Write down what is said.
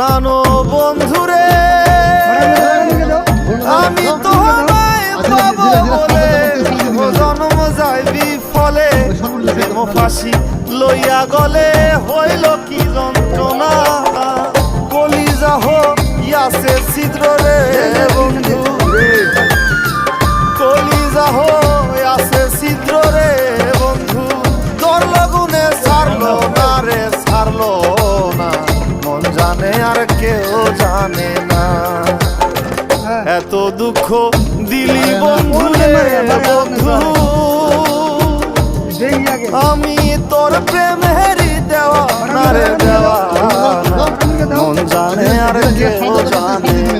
প্রাণ বন্ধুরে, আমি তো জন্ম যাইবি ফলে প্রেম ফাঁসি লইয়া গলে হইল কি যন্ত্রণা। কলিজা ইয়াছে ইয়াসে জানে আর কেউ জানে না। এত দুঃখ দিলি বন্ধু বন্ধু। আমি তোর প্রেমেরই দেওয়া রে দেওয়া মন জানে আর কেউ জানে না।